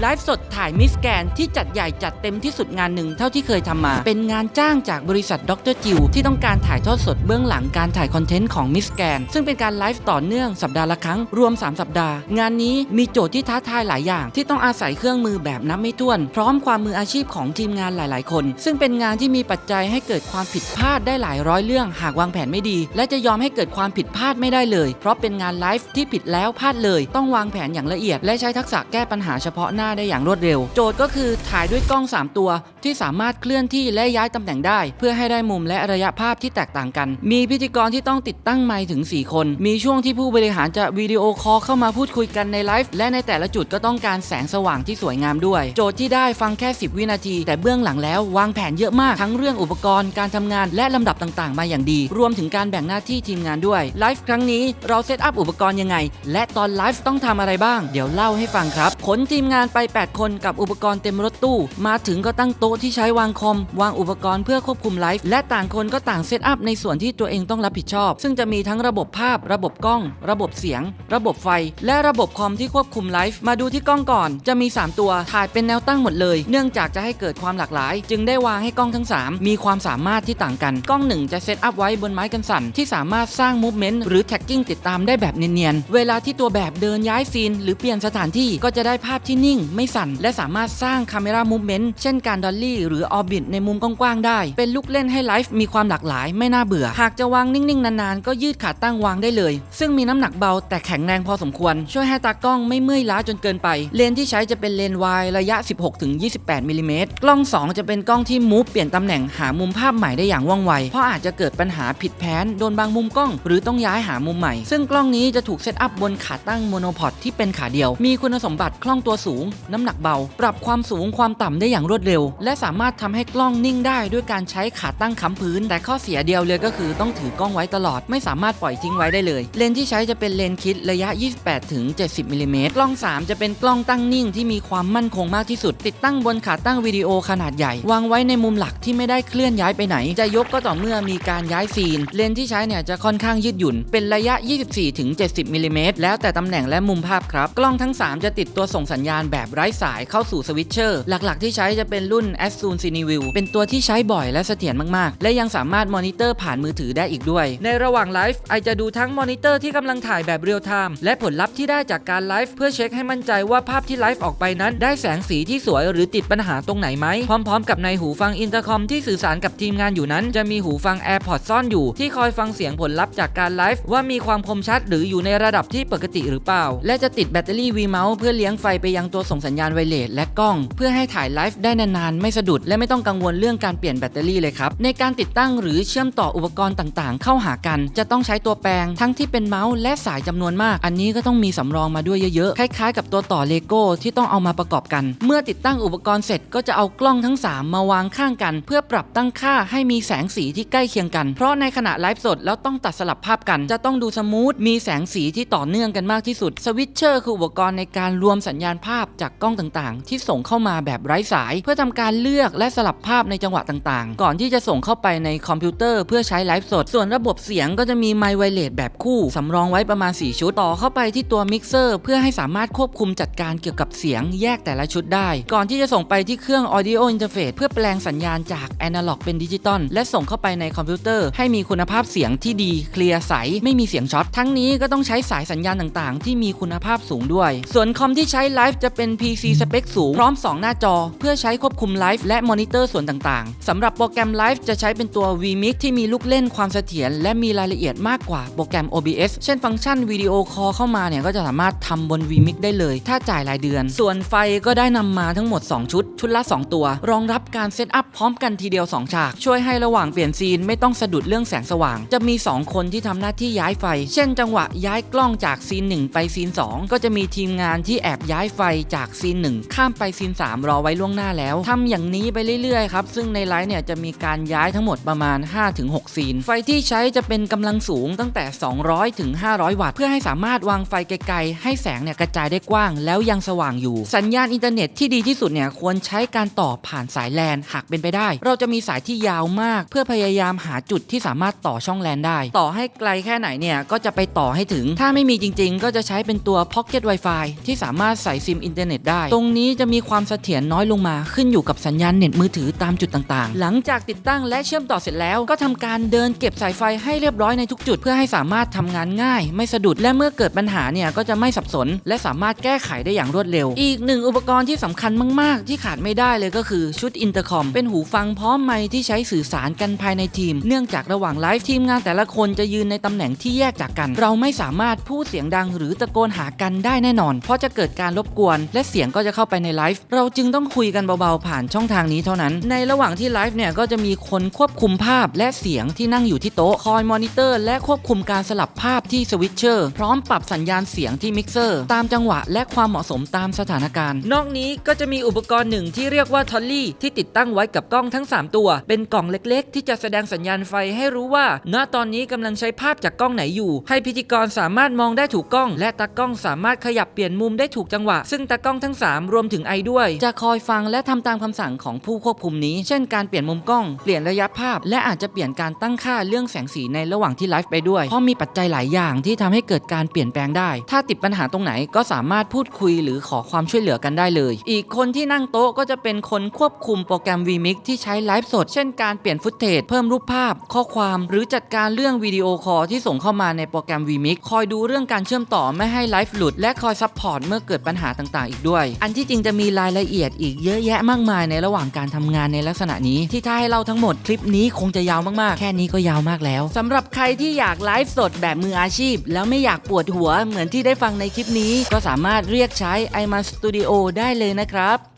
ไลฟ์สดถ่ายมิสแกนที่จัดใหญ่จัดเต็มที่สุดงานหนึ่งเท่าที่เคยทำมา เป็นงานจ้างจากบริษัทดรจิวที่ต้องการถ่ายทอดสดเบื้องหลังการถ่ายคอนเทนต์ของมิสแกนซึ่งเป็นการไลฟ์ต่อเนื่องสัปดาห์ละครั้งรวม 3 สัปดาห์ งานนี้มีโจทย์ที่ท้าทายหลายอย่าง ที่ต้องอาศัยเครื่องมือแบบนับไม่ถ้วน พร้อมความมืออาชีพของทีมงานหลาย ๆ คน ซึ่งเป็นงานที่มีปัจจัยให้เกิดความผิดพลาดได้หลายร้อยเรื่อง หากวางแผนไม่ดี และจะยอมให้เกิดความผิดพลาดไม่ได้เลย เพราะเป็นงานไลฟ์ที่ผิดแล้วพลาดเลย ต้องวางแผนอย่างละเอียด และใช้ทักษะแก้ปัญหาเฉพาะหน้าได้อย่างรวดเร็ว โจทย์ก็คือถ่ายด้วยกล้อง 3 ตัว ที่สามารถเคลื่อนที่และย้ายตำแหน่งได้ เพื่อให้ได้มุมและระยะภาพที่แตกต่างกัน มีพิธีกรที่ต้องติดตั้งไมค์ถึง 4 คน มีช่วงที่ผู้บริหารจะวิดีโอคอลเข้ามาพูดคุยกันในไลฟ์และในแต่ละจุดก็ต้องการแสงสว่างที่สวยงามด้วย โจทย์ที่ได้ฟังแค่ 10 วินาที แต่เบื้องหลังแล้ววางแผนเยอะมากทั้งเรื่องอุปกรณ์การทำงานและลำดับต่างๆ มาอย่างดี รวมถึงการแบ่งหน้าที่ทีมงานด้วยไลฟ์ครั้งนี้เราเซตอัพอุปกรณ์ยังไง และตอนไลฟ์ต้องทำอะไรบ้าง เดี๋ยวเล่าให้ฟังครับขนทีมงานไป 8 คนกับอุปกรณ์เต็มรถตู้ มาถึงก็ตั้งโต๊ะที่ใช้วางคอม วางอุปกรณ์เพื่อควบคุมไลฟ์และต่างคนก็ต่างเซตอัพในส่วนที่ตัวเองต้องรับผิดชอบ ซึ่งจะมีทั้งระบบภาพ ระบบกล้อง ระบบเสียง ระบบไฟ และระบบคอมที่ควบคุมไลฟ์มาดูที่กล้องก่อน จะมี 3 ตัวถ่ายเป็นแนวตั้งหมดเลย เนื่องจากจะให้เกิดความหลากหลาย จึงได้วางให้กล้องทั้ง 3 มีความสามารถที่ต่างกันกล้องหนึ่งจะเซตอัพไว้บนไม้กันสั่นที่สามารถสร้างมูฟเมนต์หรือแท็กกิ้งติดตามได้แบบเนียนๆเวลาที่ตัวแบบเดินย้ายซีน หรือเปลี่ยนสถานที่ก็จะได้ภาพที่นิ่งไม่สั่น และสามารถสร้างคาเมรามูฟเมนต์เช่นการดอลลี่หรือออร์บิทในมุมกว้างๆได้ เป็นลูกเล่นให้ไลฟ์มีความหลากหลายไม่น่าเบื่อ หากจะวางนิ่งๆ นานๆ ก็ยืดขาตั้งวางได้เลย ซึ่งมีน้ำหนักเบาแต่แข็งแรงพอสมควร ช่วยให้ตากล้องไม่เมื่อยล้าจนเกินไป เลนที่ใช้จะเป็นเลนวายระยะ 16-28มิลลิเมตรกล้อง 2 จะเป็นกล้องที่มูฟเปลี่ยนตำแหน่งหามุมภาพใหม่ได้อย่างว่องไว เพราะอาจจะเกิดปัญหาผิดแผนโดนบางมุมกล้อง หรือต้องย้ายหามุมใหม่ ซึ่งกล้องนี้จะถูกเซตอัพบนขาตั้งโมโนพอดที่เป็นขาเดียว มีคุณสมบัติคล่องตัวสูงน้ำหนักเบา ปรับความสูงความต่ำได้อย่างรวดเร็ว และสามารถทำให้กล้องนิ่งได้ด้วยการใช้ขาตั้งค้ำพื้น แต่ข้อเสียเดียวเลยก็คือต้องถือกล้องไว้ตลอด ไม่สามารถปล่อยทิ้งไว้ได้เลย เลนส์ที่ใช้จะเป็นเลนส์คิดระยะ 28ถึง70มิลลิเมตรกล้อง 3 จะเป็นกล้องตั้งนิ่งที่มีความมั่นคงมากที่สุด ติดตั้งบนขาตั้งวิดีโอขนาดใหญ่ วางไว้ในมุมหลักที่ไม่ได้เคลื่อนย้ายไปไหน จะยกก็ต่อเมื่อมีการย้ายซีน เลนส์ที่ใช้เนี่ยจะค่อนข้างยืดหยุ่น เป็นระยะ 24ถึง70มิลลิเมตรแล้วแต่ตำแหน่งและมุมภาพครับ กล้องทั้ง 3 จะติดตัวส่งสัญญาณแบบไร้สายเข้าสู่สวิตเชอร์หลักๆ ที่ใช้จะเป็นรุ่น a s u n Cineview เป็นตัวที่ใช้บ่อยและเสถียรมากๆ และยังสามารถมอนิเตอร์ผ่านมือถือได้อีกด้วย ในระหว่างไลฟ์ไอจะดูทั้งมอนิเตอร์ที่กำลังถ่ายแบบเรียลไทม์และผลลัพธ์ที่ได้จากการไลฟ์เพื่อเช็คให้มั่นใจว่าภาพที่ไลฟ์ออกไปนั้น ได้แสงสีที่สวยหรือติดปัญหาตรงไหนไหมพร้อม ๆ กับในหูฟังอินเตอร์คอมที่สื่อสารกับทีมงานอยู่นั้น จะมีหูฟัง AirPods ซ่อนอยู่ ที่คอยฟังเสียงผลลัพธ์จากการไลฟ์ว่ามีความคมชัดหรืออยู่ในระดับที่ปกติหรือเปล่า และจะติดแบตเตอรี่ V Mount เพื่อเลี้ยงไฟไปยังตัวสงสัญญาณไวเลสและกล้อง เพื่อให้ถ่ายไลฟ์ได้นานๆไม่สะดุดและไม่ต้องกังวลเรื่องการเปลี่ยนแบตเตอรี่เลยครับ ในการติดตั้งหรือเชื่อมต่ออุปกรณ์ต่างๆ เข้าหากัน จะต้องใช้ตัวแปลงทั้งที่เป็นเมาส์และสายจำนวนมาก อันนี้ก็ต้องมีสำรองมาด้วยเยอะๆคล้ายๆ กับตัวต่อเลโก้ที่ต้องเอามาประกอบกัน เมื่อติดตั้งอุปกรณ์เสร็จก็จะเอากล้องทั้ง 3 มาวางข้างกัน เพื่อปรับตั้งค่าให้มีแสงสีที่ใกล้เคียงกัน เพราะในขณะไลฟ์สดแล้วต้องตัดสลับภาพกัน จะต้องดูสมูทมีแสงสีที่ต่อเนื่องกันมากที่สุดสวิตเชอร์คืออุปกรณ์ในการรวมสัญญาณภาพจากกล้องต่างๆ ที่ส่งเข้ามาแบบไร้สาย เพื่อทำการเลือกและสลับภาพในจังหวะต่างๆ ก่อนที่จะส่งเข้าไปในคอมพิวเตอร์เพื่อใช้ไลฟ์สด ส่วนระบบเสียงก็จะมีไมค์ไวเลสแบบคู่สำรองไว้ประมาณ 4 ชุด ต่อเข้าไปที่ตัวมิกเซอร์เพื่อให้สามารถควบคุมจัดการเกี่ยวกับเสียงแยกแต่ละชุดได้ ก่อนที่จะส่งไปที่เครื่อง Audio Interface เพื่อแปลงสัญญาณจากแอนะล็อกเป็นดิจิตอลและส่งเข้าไปในคอมพิวเตอร์ให้มีคุณภาพเสียงที่ดีเคลียร์ใสไม่มีเสียงช็อตทั้งนี้ก็ต้องใช้สายสัญญาณต่างๆ ที่มีคุณภาพสูงด้วย ส่วนคอมที่ใช้ไลฟ์จะเป็น็น PC สเปคสูง พร้อม 2 หน้าจอ เพื่อใช้ควบคุมไลฟ์และมอนิเตอร์ส่วนต่างๆสำหรับโปรแกรมไลฟ์จะใช้เป็นตัว vMix ที่มีลูกเล่นความเสถียรและมีรายละเอียดมากกว่าโปรแกรม OBS เช่นฟังก์ชันวิดีโอคอลเข้ามาเนี่ยก็จะสามารถทำบน vMix ได้เลย ถ้าจ่ายรายเดือน ส่วนไฟก็ได้นำมาทั้งหมด 2 ชุดชุดละ 2 ตัว รองรับการเซตอัพพร้อมกันทีเดียว 2 ฉาก ช่วยให้ระหว่างเปลี่ยนซีนไม่ต้องสะดุดเรื่องแสงสว่าง จะมี 2 คนที่ทำหน้าที่ย้ายไฟ เช่น จังหวะย้ายกล้องจากซีน 1 ไปซีน 2 ก็จะมีทีมงานที่แอบย้ายไฟจากซีน 1 ข้ามไปซีน 3 รอไว้ล่วงหน้าแล้วทำอย่างนี้ไปเรื่อยๆครับซึ่งในไลฟ์เนี่ยจะมีการย้ายทั้งหมดประมาณ 5-6 ซีน ไฟที่ใช้จะเป็นกำลังสูงตั้งแต่ 200ถึง500 วัตต์ เพื่อให้สามารถวางไฟไกลๆ ให้แสงเนี่ยกระจายได้กว้าง แล้วยังสว่างอยู่ สัญญาณอินเทอร์เน็ตที่ดีที่สุดเนี่ยควรใช้การต่อผ่านสายแลนหากเป็นไปได้ เราจะมีสายที่ยาวมาก เพื่อพยายามหาจุดที่สามารถต่อช่องแลนได้ ต่อให้ไกลแค่ไหนเนี่ยก็จะไปต่อให้ถึง ถ้าไม่มีจริง ๆ ก็จะใช้เป็นตัว Pocket Wi-Fi ที่สามารถใส่ซิมอินเทอร์เน็ตได้ ตรงนี้จะมีความเสถียรน้อยลงมาขึ้นอยู่กับสัญญาณเน็ตมือถือตามจุดต่างๆ หลังจากติดตั้งและเชื่อมต่อเสร็จแล้ว ก็ทำการเดินเก็บสายไฟให้เรียบร้อยในทุกจุด เพื่อให้สามารถทำงานง่าย ไม่สะดุดและเมื่อเกิดปัญหาเนี่ยก็จะไม่สับสน และสามารถแก้ไขได้อย่างรวดเร็ว อีกหนึ่งอุปกรณ์ที่สำคัญมาก ๆ ที่ขาดไม่ได้เลยก็คือชุดอินเตอร์คอม เป็นหูฟังพร้อมไมค์ที่ใช้สื่อสารกันภายในทีม เนื่องจากระหว่างไลฟ์ทีมงานแต่ละคนจะยืนในตำแหน่งที่แยกจากกัน เราไม่สามารถพูดเสียงดังหรือตะโกนหากันได้แน่นอน เพราะจะเกิดการรบกวน และเสียงก็จะเข้าไปในไลฟ์เราจึงต้องคุยกันเบาๆ ผ่านช่องทางนี้เท่านั้น ในระหว่างที่ไลฟ์เนี่ยก็จะมีคนควบคุมภาพและเสียงที่นั่งอยู่ที่โต๊ะคอยมอนิเตอร์และควบคุมการสลับภาพที่สวิตเชอร์พร้อมปรับสัญญาณเสียงที่มิกเซอร์ตามจังหวะและความเหมาะสมตามสถานการณ์ นอกนี้ก็จะมีอุปกรณ์หนึ่งที่เรียกว่าทอลลี่ที่ติดตั้งไว้กับกล้องทั้ง 3 ตัว เป็นกล่องเล็กๆ ที่จะแสดงสัญญาณไฟให้รู้ว่า ณตอนนี้กำลังใช้ภาพจากกล้องไหนอยู่ ให้พิธีกรสามารถมองได้ถูกกล้อง และตากล้องสามารถขยับเปลี่ยนมุมได้ถูกจังหวะ ซึ่งตากล้องทั้ง 3 รวมถึงไอด้วย จะคอยฟังและทำตามคำสั่งของผู้ควบคุมนี้ เช่นการเปลี่ยนมุมกล้อง เปลี่ยนระยะภาพ และอาจจะเปลี่ยนการตั้งค่าเรื่องแสงสีในระหว่างที่ไลฟ์ไปด้วย เพราะมีปัจจัยหลายอย่างที่ทำให้เกิดการเปลี่ยนแปลงได้ ถ้าติดปัญหาตรงไหนก็สามารถพูดคุยหรือขอความช่วยเหลือกันได้เลย อีกคนที่นั่งโต๊ะก็จะเป็นคนควบคุมโปรแกรม vmix ที่ใช้ไลฟ์สด เช่นการเปลี่ยนฟุตเทจเพิ่มรูปภาพ ข้อความ หรือจัดการเรื่องวิดีโอคอลที่ส่งเข้ามาในโปรแกรม vmix คอยดูเรื่องการเชื่อมต่อไม่ให้ไลฟ์หลุด และคอยซัพพอร์ตเมื่อเกิดปัญหาต่างๆ อีกด้วย อันที่จริงจะมีรายละเอียดอีกเยอะแยะมากมายในระหว่างการทำงานในลักษณะนี้ ที่ถ้าให้เราทั้งหมดคลิปนี้คงจะยาวมากๆ แค่นี้ก็ยาวมากแล้วสำหรับใครที่อยากไลฟ์สดแบบมืออาชีพ แล้วไม่อยากปวดหัวเหมือนที่ได้ฟังในคลิปนี้ ก็สามารถเรียกใช้ iMan Studio ได้เลยนะครับ